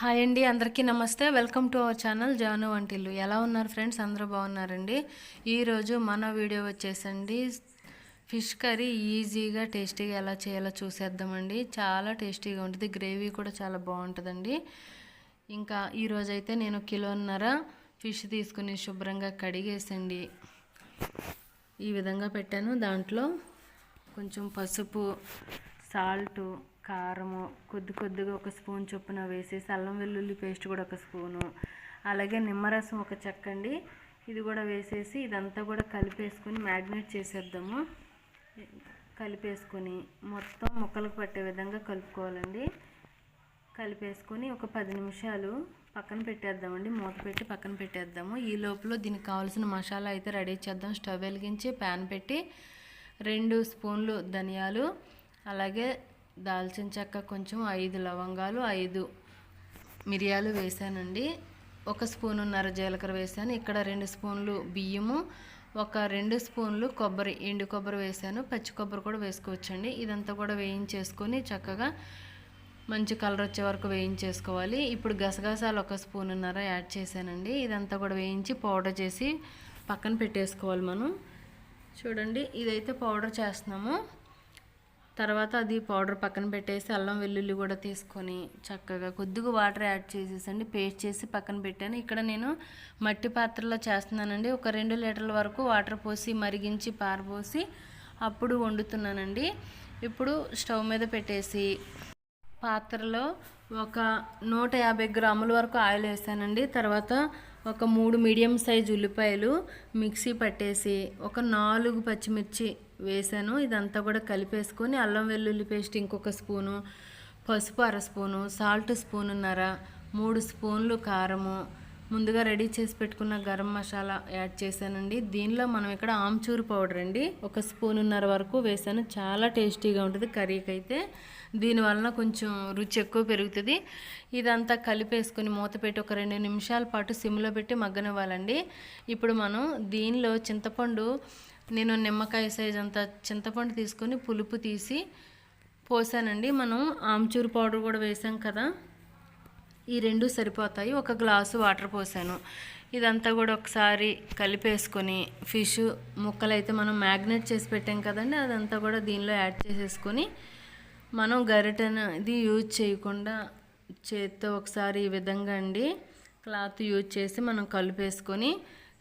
Hi అండి అందరికీ నమస్తే. Welcome to our channel Janu వంటిల్లు. ఎలా ఉన్నారు ఫ్రెండ్స్? అందరూ బాగున్నారండి. ఈరోజు మన వీడియో వచ్చేసండి. ఫిష్ కర్రీ ఈజీగా టేస్టీగా ఎలా చేయాలో చూసేద్దామండి. చాలా టేస్టీగా ఉంటుంది. గ్రేవీ కూడా చాలా బాగుంటుందండి. ఇంకా ఈరోజు అయితే నేను కిలోన్నర ఫిష్ తీసుకుని శుభ్రంగా కడిగేసండి. ఈ విధంగా పెట్టాను. దాంట్లో కొంచెం పసుపు సాల్టు కారము కొద్ది కొద్దిగా ఒక స్పూన్ చొప్పున వేసేసి అల్లం వెల్లుల్లి పేస్ట్ కూడా ఒక స్పూను. అలాగే నిమ్మరసం ఒక చెక్కండి ఇది కూడా వేసేసి ఇదంతా కూడా కలిపేసుకొని మ్యాగ్నేట్ చేసేద్దాము. కలిపేసుకొని మొత్తం ముక్కలకు పట్టే విధంగా కలుపుకోవాలండి. కలిపేసుకొని ఒక పది నిమిషాలు పక్కన పెట్టేద్దామండి. మూత పెట్టి పక్కన పెట్టేద్దాము. ఈ లోపల దీనికి కావాల్సిన మసాలా అయితే రెడీ చేద్దాం. స్టవ్ వెలిగించి ప్యాన్ పెట్టి రెండు స్పూన్లు ధనియాలు అలాగే దాల్చిన చెక్క కొంచెం ఐదు లవంగాలు ఐదు మిరియాలు వేసానండి ఒక స్పూనున్నర జీలకర్ర వేసాను ఇక్కడ రెండు స్పూన్లు బియ్యము ఒక రెండు స్పూన్లు కొబ్బరి ఎండు కొబ్బరి వేసాను పచ్చి కొబ్బరి కూడా వేసుకోవచ్చండి. ఇదంతా కూడా వేయించేసుకొని చక్కగా మంచి కలర్ వచ్చే వరకు వేయించేసుకోవాలి. ఇప్పుడు గసగసాలు ఒక స్పూనున్నర యాడ్ చేశానండి. ఇదంతా కూడా వేయించి పౌడర్ చేసి పక్కన పెట్టేసుకోవాలి మనం. చూడండి ఇదైతే పౌడర్ చేస్తున్నాము. తర్వాత అది పౌడర్ పక్కన పెట్టేసి అల్లం వెల్లుల్లి కూడా తీసుకొని చక్కగా కొద్దిగా వాటర్ యాడ్ చేసేసండి పేస్ట్ చేసి పక్కన పెట్టాను. ఇక్కడ నేను మట్టి పాత్రలో చేస్తున్నానండి. ఒక రెండు లీటర్ల వరకు వాటర్ పోసి మరిగించి పారబోసి అప్పుడు వండుతున్నానండి. ఇప్పుడు స్టవ్ మీద పెట్టేసి పాత్రలో ఒక నూట యాభై గ్రాముల వరకు ఆయిల్ వేసానండి. తర్వాత ఒక మూడు మీడియం సైజ్ ఉల్లిపాయలు మిక్సీ పట్టేసి ఒక నాలుగు పచ్చిమిర్చి వేసాను. ఇదంతా కూడా కలిపేసుకొని అల్లం వెల్లుల్లి పేస్ట్ ఇంకొక స్పూను పసుపు అర స్పూను సాల్ట్ స్పూనున్నర మూడు స్పూన్లు కారము. ముందుగా రెడీ చేసి పెట్టుకున్న గరం మసాలా యాడ్ చేశానండి. దీనిలో మనం ఇక్కడ ఆమ్చూరు పౌడర్ అండి ఒక స్పూనున్నర వరకు వేసాను. చాలా టేస్టీగా ఉంటుంది కర్రీకి అయితే దీనివలన కొంచెం రుచి ఎక్కువ పెరుగుతుంది. ఇదంతా కలిపేసుకొని మూత పెట్టి ఒక రెండు నిమిషాల పాటు సిమ్లో పెట్టి మగ్గనివ్వాలండి. ఇప్పుడు మనం దీనిలో చింతపండు నేను నిమ్మకాయ సైజ్ అంత చింతపండు తీసుకొని పులుపు తీసి పోసానండి. మనం ఆమ్చూర్ పౌడర్ కూడా వేసాం కదా. ఈ రెండు సరిపోతాయి. ఒక గ్లాసు వాటర్ పోసాను. ఇదంతా కూడా ఒకసారి కలిపేసుకొని ఫిష్ ముక్కలు అయితే మనం మ్యాగ్నెట్ చేసి పెట్టాం కదండి. అదంతా కూడా దీనిలో యాడ్ చేసేసుకొని మనం గరిటెను ఇది యూజ్ చేయకుండా చేత్తో ఒకసారి ఈ విధంగా అండి క్లాత్ యూజ్ చేసి మనం కలిపేసుకొని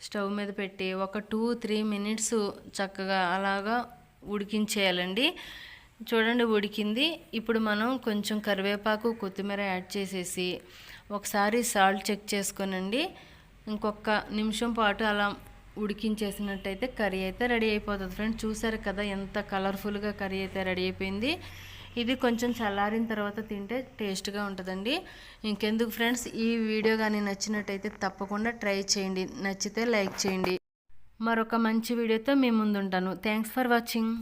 స్టవ్ మీద పెట్టి ఒక టూ త్రీ మినిట్స్ చక్కగా అలాగా ఉడికించేయాలండి. చూడండి ఉడికింది. ఇప్పుడు మనం కొంచెం కరివేపాకు కొత్తిమీర యాడ్ చేసేసి ఒకసారి సాల్ట్ చెక్ చేసుకోనండి. ఇంకొక నిమిషం పాటు అలా ఉడికించేసినట్టయితే కర్రీ అయితే రెడీ అయిపోతుంది. ఫ్రెండ్స్ చూసారు కదా ఎంత కలర్ఫుల్గా కర్రీ అయితే రెడీ అయిపోయింది. ఇది కొంచెం చల్లారిన తర్వాత తింటే టేస్ట్గా ఉంటుందండి. ఇంకెందుకు ఫ్రెండ్స్ ఈ వీడియో కానీ నచ్చినట్టయితే తప్పకుండా ట్రై చేయండి. నచ్చితే లైక్ చేయండి. మరొక మంచి వీడియోతో మేము ముందుంటాను. Thanks for watching.